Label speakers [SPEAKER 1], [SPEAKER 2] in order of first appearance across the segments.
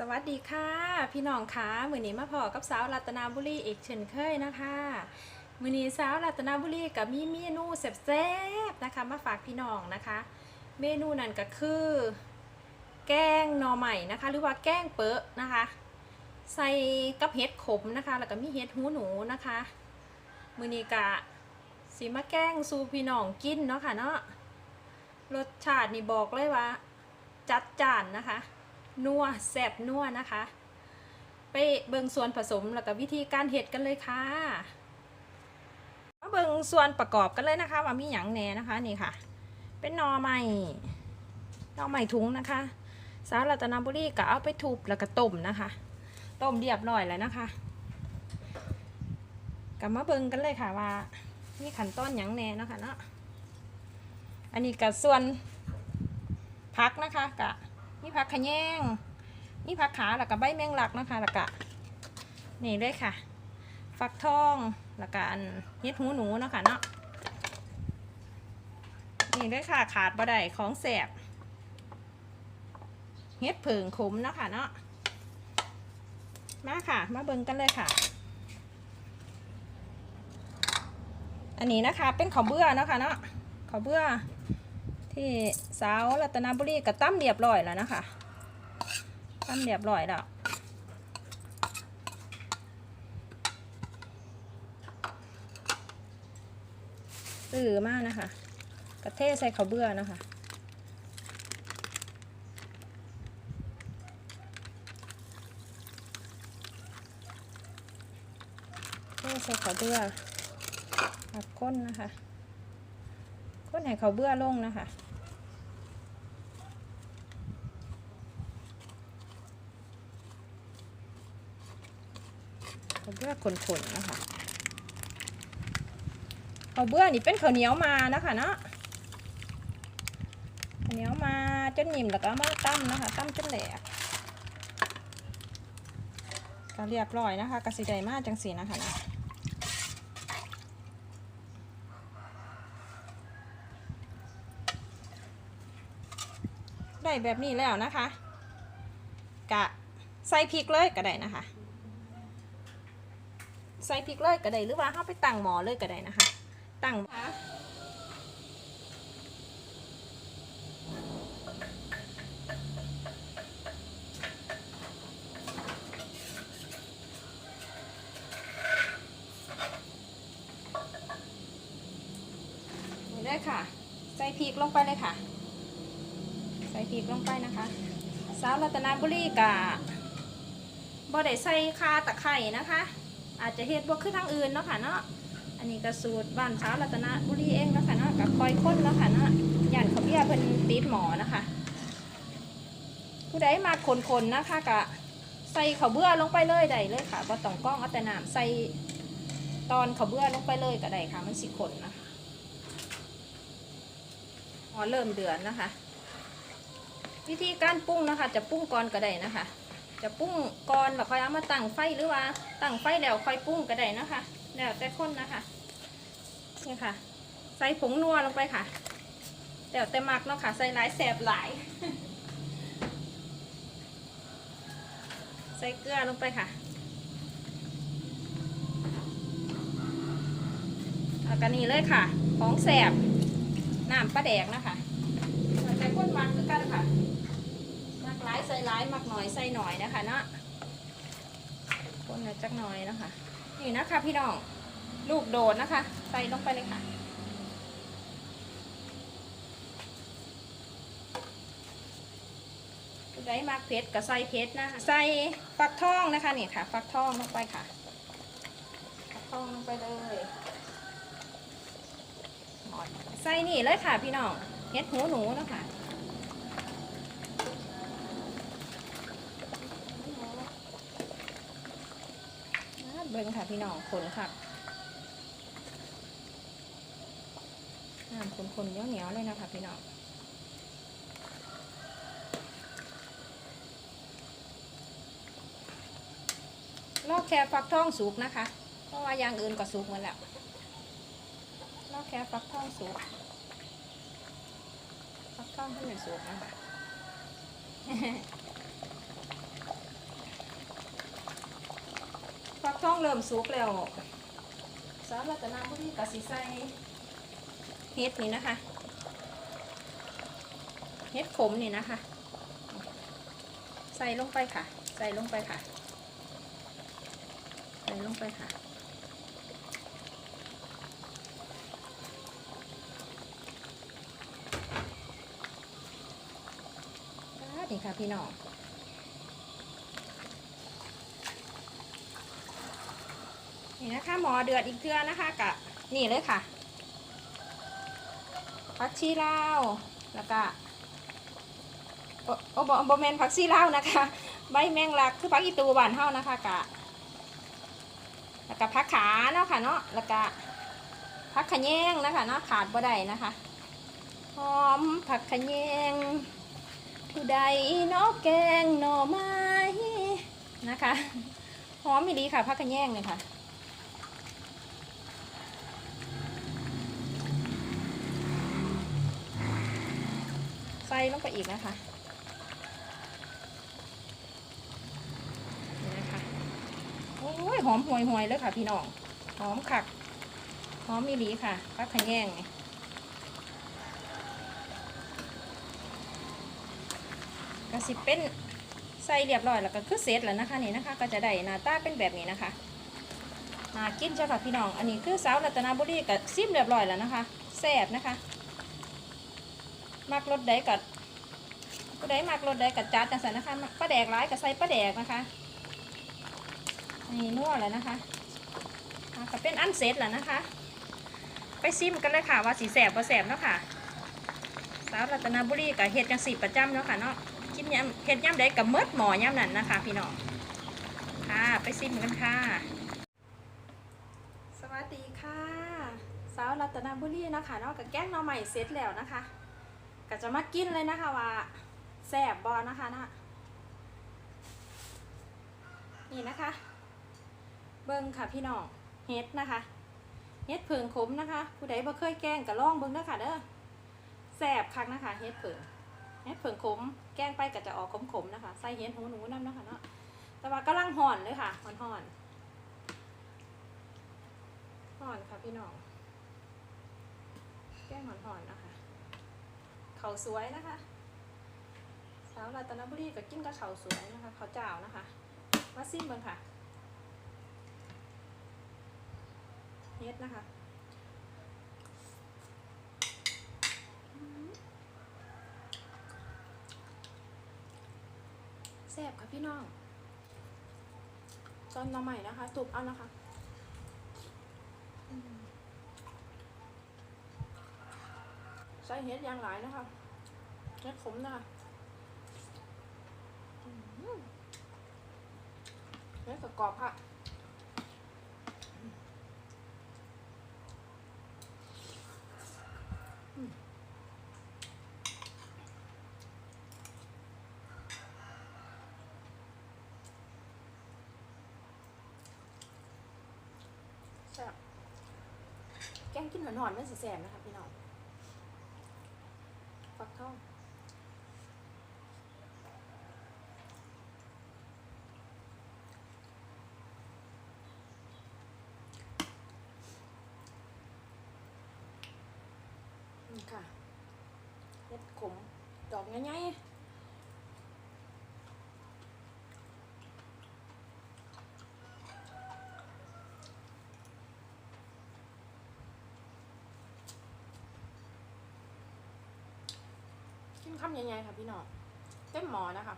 [SPEAKER 1] สวัสดีค่ะ พี่น้องคะมือนี้มาพอกับสาวรัตนาบุรีอีกเช่นเคยนะคะมือนี้สาวรัตนาบุรีกับมีเมนูแซ่บๆนะคะ มาฝากพี่น้องนะคะ เมนูนั้นก็คือ แกงหน่อใหม่นะคะ หรือว่าแกงเป๊ะนะคะ ใส่กับเห็ดขมนะคะ แล้วก็มีเห็ดหูหนูนะคะมือนี้กะสีมาแกงสูพี่น้องกินเนาะค่ะเนาะรสชาตินี่บอกเลยว่า จัดจานนะคะ นัวแซ่บนัวนะคะ ไปเบิ่งส่วนผสมแล้วก็วิธีการเฮ็ดกันเลยค่ะมาเบิ่งส่วนประกอบกันเลยนะคะ ว่ามีหยังแหน่นะคะนี่ค่ะ เป็นนอใหม่นอใหม่ถุงนะคะสาวรัตนบุรีก็เอาไปทุบแล้วก็ต้มนะคะ ต้มเรียบร้อยแล้วนะคะกลับมาเบิ่งกันเลยค่ะว่ามีขั้นตอนหยังแหน่นะคะเนาะอันนี้กับส่วนพักนะคะกะ มีผักขะแยงมีผักขาแล้วก็ใบแมงลักนะคะแล้วก็นี่เลยค่ะ ฟักทองแล้วก็อันเฮ็ดหูหนูเนาะค่ะเนาะนี่เลยค่ะขาดบ่ได้ของแสบเฮ็ดผึ่งขมเนาะค่ะเนาะมาค่ะ มาเบิ่งกันเลยค่ะอันนี้นะคะเป็นข้าวเบื่อเนาะค่ะเนาะข้าวเบื่อ ที่สาวรัตนบุรีก็ตั้มเรียบร้อยแล้วนะคะตั้มเรียบร้อยแล้วซื้อมากนะคะ กระเทศใส่ข้าวเบื่อนะคะใส่ข้าวเบื่อผักก้นนะคะ ก้นให้ข้าวเบื่อลงนะคะ ข้าว เบื่อขนๆนะคะข้าวเบื่อนี่เป็นข้าวเหนียวมานะคะเนาะข้าวเหนียวมาจนนิ่มแล้วก็มาตั้มนะคะตั้มจนแหลกก็เรียบร้อยนะคะกระสีไดมากจังสีนะคะนะได้แบบนี้แล้วนะคะ กะใส่พริกเลยก็ได้นะคะ ใส่พริกเลยก็ได้หรือว่าเข้าไปตั้งหมอเลยก็ได้นะคะ ตั้งนี่เลยค่ะ ใส่พริกลงไปเลยค่ะ ใส่พริกลงไปนะคะสาวรัตนบุรีกะบ่ได้ใส่คาตะไคร่นะคะ อาจจะเฮ็ดบ่คือทางอื่นเนาะค่ะเนาะอันนี้ก็สูตรบ้านสาวรัตนบุรีเองเนาะค่ะเนาะกับคอยค้นเนาะค่ะเนาะย่านเขาเบี้ยเพิ่นติดหมอนะคะผู้ใดมาคนๆนะคะกะใส่ข้าวเบื่อลงไปเลยได้เลยค่ะบ่ต้องกล้องเอาแต่น้ำใส่ตอนข้าวเบื่อลงไปเลยก็ได้ค่ะ มันสิขนนะคะอ๋อเริ่มเดือนนะคะ วิธีการปรุงนะคะ จะปรุงก่อนก็ได้นะคะ จะปรุงก่อนแล้วค่อยเอามาตั้งไฟหรือว่าตั้งไฟแล้วค่อยปรุงก็ได้นะคะแล้วแต่คนนะคะนี่ค่ะ ใส่ผงนัวลงไปค่ะแล้วแต่มักเนาะค่ะ ใส่หลายแสบหลาย ใส่เกลือลงไปค่ะแล้วก็นี่เลยค่ะ ของแสบน้ำปลาแดกนะคะแล้วแต่คนมักคือกันค่ะ มัก หลายใส่หลายมักหน่อยใส่หน่อยนะคะเนาะคนละจักหน่อยนะคะนี่นะคะพี่น้องลูกโดดนะคะ ใส่ลงไปเลยค่ะได้มากเพชรกับใส่เพชรนะคะใส่ฟักทองนะคะนี่ค่ะ ฟักทองลงไปค่ะฟักทองลงไปเลยใส่นี่เลยค่ะพี่น้องเฮ็ดหูหนูนะคะ เบิ้งค่ะพี่น้องขนค่ะน้ำคนๆเหนียวๆเลยนะคะพี่น้องลอกแค่ฟักทองสุกนะคะ เพราะว่าอย่างอื่นก็สุกหมดแล้วลอกแค่ฟักทองสุกฟักทองให้มันสุกนะคะ ฟักทองเริ่มสุกแล้ว สาวรัตนาบุรีกับสีใสเฮ็ดนี่นะคะ เฮ็ดขมนี่นะคะ ใส่ลงไปค่ะ ใส่ลงไปค่ะ ใส่ลงไปค่ะนี่ค่ะพี่น้อง นี่นะคะหมอเดือดอีกเทือนะคะกะนี่เลยค่ะผักชีลาวแล้วก็โอโอบอบแมนผักชีลาวนะคะ ใบแมงลักคือผักอีตูบานเฮานะคะกะแล้วก็ผักขาเนาะค่ะเนาะแล้วก็ผักขะแยงนะคะเนาะขาดบ่ได้นะคะหอมผักขะแยงผู้ใดเนอกแกงหน่อไม้นะคะหอมมีดีค่ะพักกันแย่งเลยค่ะ ลงไปอีกนะคะนี่นะคะโอ้ยหอมห่วยห่วยเลยค่ะ พี่น้องหอมคักหอมมีดีค่ะพักกันแย่งนี่ก็สิเป็นใส่เรียบร้อยแล้วก็คือเสร็จแล้วนะคะนี่นะคะ ก็จะได้หน้าตาเป็นแบบนี้นะคะมากินเจ้าค่ะพี่น้อง อันนี้คือสาวรัตนบุรีกับซิมเรียบร้อยแล้วนะคะแซ่บนะคะ มักรสใดกับผู้ใดมักรสใดกับจัดจังสันนะคะปลาแดกร้ายกับใส่ปลาแดกนะคะนี่นัวแล้วนะคะก็เป็นอันเสร็จแล้วนะคะ ไปซิมกันเลยค่ะว่าสีแสบบ่แสบเนาะค่ะสาวรัตนบุรีกับเฮ็ดจังสีประจำเนาะค่ะเนาะกินยำเฮ็ดยำใดกับเมิดหมอยำนั่นนะคะ พี่น้องค่ะไปซิมกันค่ะ สวัสดีค่ะ สาวรัตนบุรีนะคะเนาะกับแกงหน่อใหม่เสร็จแล้วนะคะ ก็จะมากินเลยนะคะว่าแซ่บบอนะคะนะนี่นะคะ เบิ้งค่ะพี่น้องเฮ็ดนะคะเฮ็ดเพิงขมนะคะ ผู้ใดบ่เคยแกงก็ลองเบิ้งเด้อค่ะเด้อแสบคักนะคะเฮ็ดเผิงเฮ็ดเผิงขมแกงไปก็จะออกขมๆนะคะใส่เฮ็ดหูหนูน้ำนะคะเนาะแต่ว่ากำลังห่อนเลยค่ะห่อนห่อนห่อนค่ะพี่น้องแกงห่อนห่อนนะคะ เขาสวยนะคะสาวรัตนบุรีก็กินกับเขาสวยนะคะเขาเจ้านะคะ มาซิมเบิ่งค่ะเฮ็ดนะคะแซ่บค่ะพี่น้องตอนน้ำใหม่นะคะตุบเอานะคะอืม ใส่เห็ดอยางหลายนะคะเห็ดขมนะคะเห็ดกรอบค่ะแกงกินหอนๆมันสิแซ่บนะคะพี่น้องฟักทองนี่ ค่ะเล็ดขมดอกง่ายๆกินคำใหญ่ๆค่ะพี่น้องเต็มหมอนะคะ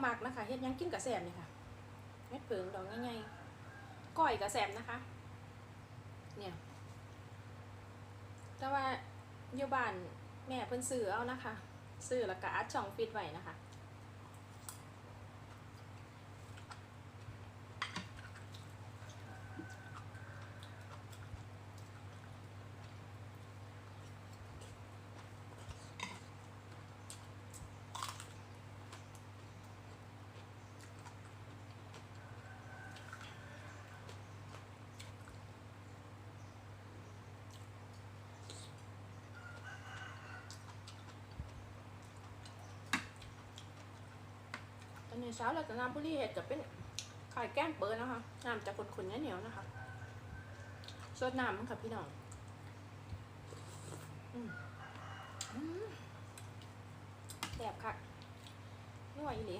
[SPEAKER 1] แม่เอามักนะคะเฮ็ดยังกินกระแสบนี่ค่ะเฮ็ดเผิงดอกง่ายๆก้อยกระแสบนะคะ เนี่ย แต่ว่าอยู่บ้านแม่เพิ่นซื้อเอานะคะซื้อแล้วก็อัดช่องฟิตไว้นะคะ นี่เช้าเราจะน้ำบุรีเห็ดจะเป็นไข่แก้มเปิดนะคะน้ำจะขุนๆเหนียวๆนะคะสดน้ำมั้งค่ะพี่น้องอืมอืมแสบค่ะไม่ไหวอีหลี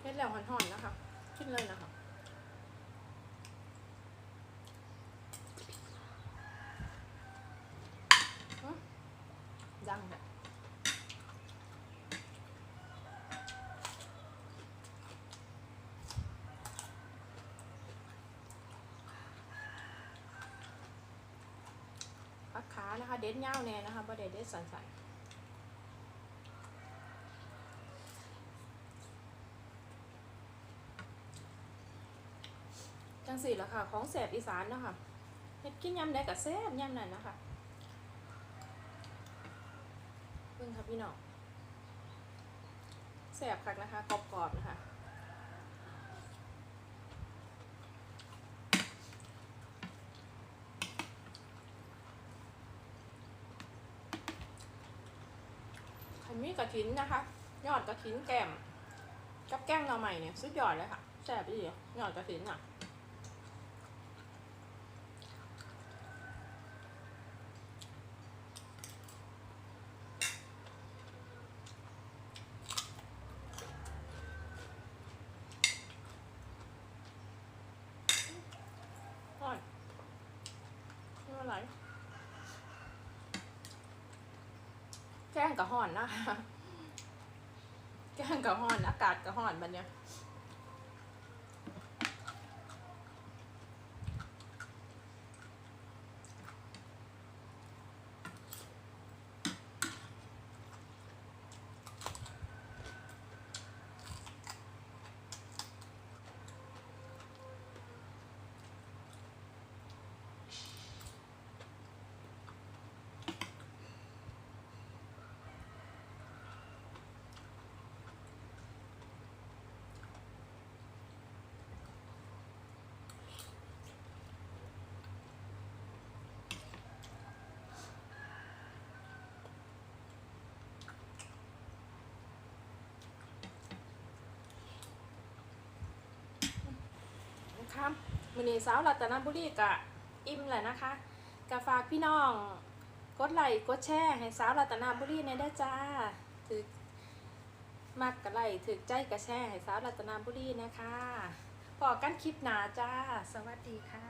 [SPEAKER 1] เฮ็ดแล้วห่อนๆนะคะ ขึ้นเลยนะคะ ดังแบบพักขานะคะ เด็ดเง่าแน่นะคะประเด็ดเด็ดสันสันจังสี่ละค่ะ ของแสบอีสานเนาะคะเฮ็ดกินยำได้กับแซ่บยำนั่นนะคะ เบิ่งค่ะพี่น้องแสบคักนะคะกรอบๆนะคะขันมีกระถินนะคะ ยอดกระถินแกมกับแกงหน่อใหม่เนี่ยสุดยอดเลยค่ะแซ่บดียอดกระถินอะ ห่อนไม่เป็นไร แก้งกับห่อนนะคะแก้งกับห่อน อากาศกับห่อนบันเนี้ยนะคะ มือนี้สาวรัตนบุรีกะอิ่มแหละนะคะกะฝากพี่น้อง กดไลค์กดแชร์ให้สาวรัตนบุรีในได้จ้าถือมากกะไลค์ถือใจกะแชร์ให้สาวรัตนบุรีนะคะพอกันคลิปหนาจ้า สวัสดีค่ะ